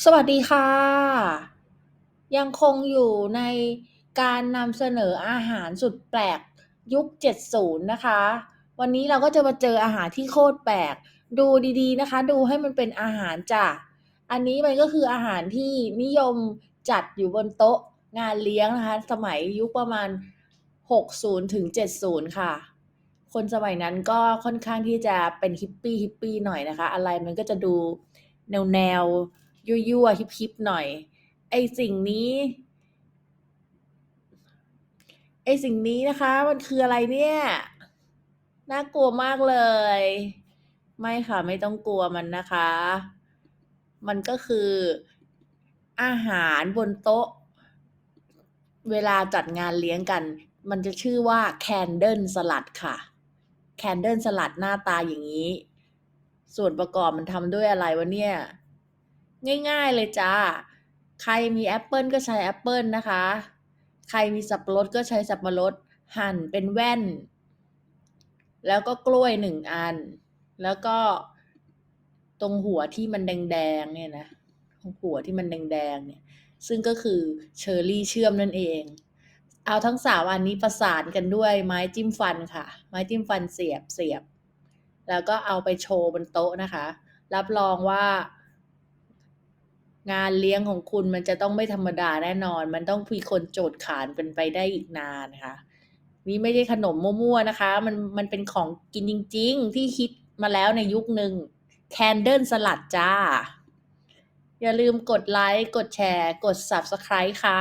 สวัสดีค่ะ ยังคงอยู่ในการนำเสนออาหารสุดแปลกยุค 70 นะคะ วันนี้เราก็จะมาเจออาหารที่โคตรแปลก ดูดีๆนะคะ ดูให้มันเป็นอาหารจ้ะ อันนี้มันก็คืออาหารที่นิยมจัดอยู่บนโต๊ะงานเลี้ยงนะคะ สมัยยุคประมาณ 60 ถึง 70 ค่ะ คนสมัยนั้นก็ค่อนข้างที่จะเป็นฮิปปี้ฮิปปี้หน่อยนะคะ อะไรมันก็จะดูแนวแนว ยั่วๆฮิปฮิปหน่อย ไอสิ่งนี้ ไอสิ่งนี้นะคะ มันคืออะไรเนี่ยน่ากลัวมากเลย ไม่ค่ะไม่ต้องกลัวมันนะคะ มันก็คืออาหารบนโต๊ะ เวลาจัดงานเลี้ยงกัน มันจะชื่อว่าแคนเดิลสลัดค่ะ แคนเดิลสลัดหน้าตาอย่างนี้ ส่วนประกอบมันทำด้วยอะไรวะเนี่ย ง่ายๆเลยจ้า ใครมีแอปเปิลก็ใช้แอปเปิลนะคะ ใครมีสับปะรดก็ใช้สับปะรด หั่นเป็นแว่น แล้วก็กล้วยหนึ่งอัน แล้วก็ตรงหัวที่มันแดงๆเนี่ยนะตรงหัวที่มันแดงๆเนี่ย ซึ่งก็คือเชอร์รี่เชื่อมนั่นเอง เอาทั้งสามอันนี้ประสานกันด้วยไม้จิ้มฟันค่ะ ไม้จิ้มฟันเสียบเสียบ แล้วก็เอาไปโชว์บนโต๊ะนะคะ รับรองว่า งานเลี้ยงของคุณมันจะต้องไม่ธรรมดาแน่นอน มันต้องมีคนโจทย์ขานเป็นไปได้อีกนานค่ะ นี่ไม่ใช่ขนมมั่วๆนะคะ มันมันเป็นของกินจริง ๆ ที่คิดมาแล้วในยุคหนึ่งแคนเดิลสลัดจ้า อย่าลืมกดไลค์ กดแชร์ กด Subscribe ค่ะ